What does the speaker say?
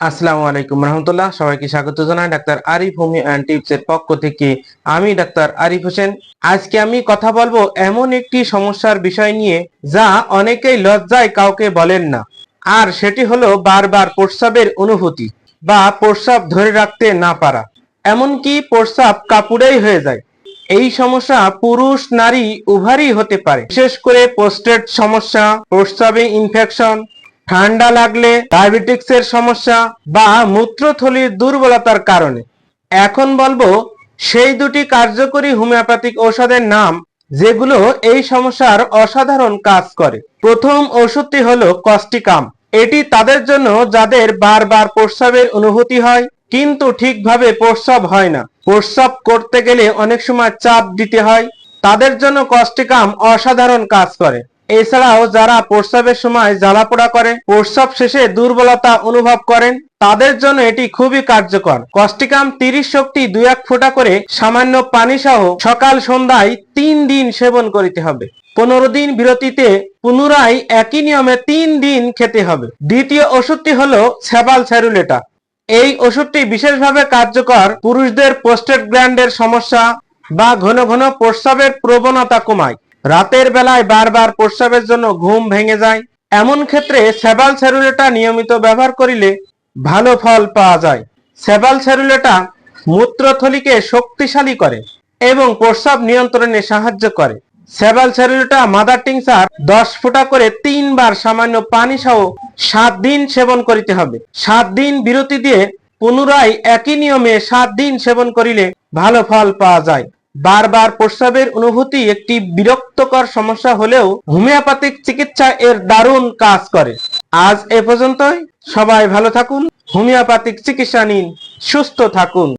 আসসালামু আলাইকুম রহমতুল্লাহ। সবাইকে স্বাগত জানাই doctor Arif homeo and tips এর পক্ষ থেকে। আমি ডাক্তার আরিফ হোসেন। আজকে আমি কথা বলব এমন একটি সমস্যার বিষয় নিয়ে, যা অনেকেই লজ্জায় কাউকে বলেন না। আর সেটি হলো বারবার প্রস্রাবের অনুভূতি বা প্রস্রাব ধরে রাখতে না পারা। এমনকি প্রস্রাব কাপুরেই হয়ে যায়। এই সমস্যা পুরুষ, নারী উভারই হতে পারে। বিশেষ করে পোস্টেট সমস্যা, প্রস্রাবে ইনফেকশন ঠান্ডা লাগলে ডায়াবেটিক্স এর সমস্যা বা মূত্রথলির দুর্বলতার কারণে। এখন বলব, সেই দুটি কার্যকরী হোমিওপ্যাথিক ঔষধের নাম, যেগুলো এই সমস্যার অসাধারণ কাজ করে। প্রথম ওষুধটি হলো কস্টিকাম। এটি তাদের জন্য যাদের বারবার প্রস্রাবের অনুভূতি হয়, কিন্তু ঠিকভাবে প্রস্রাব হয় না। প্রস্রাব করতে গেলে অনেক সময় চাপ দিতে হয়। তাদের জন্য কস্টিকাম অসাধারণ কাজ করে। এছাড়াও যারা প্রস্রাবের সময় জ্বালাপোড়া করে, প্রস্রাব শেষে দুর্বলতা অনুভব করেন, তাদের জন্য এটি খুবই কার্যকর। কস্টিকাম তিরিশ শক্তি দুই এক ফোঁটা করে সামান্য পানি সহ সকাল সন্ধ্যায় তিন দিন সেবন করিতে হবে। পনেরো দিন বিরতিতে পুনরায় একই নিয়মে তিন দিন খেতে হবে। দ্বিতীয় ওষুধটি হলো সেবাল স্যারুলেটা। এই ওষুধটি বিশেষভাবে কার্যকর পুরুষদের পোস্টেড গ্ল্যান্ডের সমস্যা বা ঘন ঘন প্রস্রাবের প্রবণতা কমায়। রাতের বেলায় বারবার প্রস্রাবের জন্য ঘুম ভেঙে যায়। এমন ক্ষেত্রে সেবাল স্যারুলেটা নিয়মিত ব্যবহার করিলে ভালো ফল পাওয়া যায়। সেবাল স্যারুলেটা মূত্রথলিকে শক্তিশালী করে এবং প্রস্রাব নিয়ন্ত্রণে সাহায্য করে। সেবাল স্যারুলেটা মাদার টিংসার দশ ফুটা করে তিনবার সামান্য পানি সহ সাত দিন সেবন করিতে হবে। সাত দিন বিরতি দিয়ে পুনরায় একই নিয়মে সাত দিন সেবন করিলে ভালো ফল পাওয়া যায়। বারবার প্রস্রাবের অনুভূতি একটি বিরক্তকর সমস্যা হলেও হোমিওপ্যাথিক চিকিৎসা এর দারুণ কাজ করে। আজ এ পর্যন্তই। সবাই ভালো থাকুন। হোমিওপ্যাথিক চিকিৎসা নিন। সুস্থ থাকুন।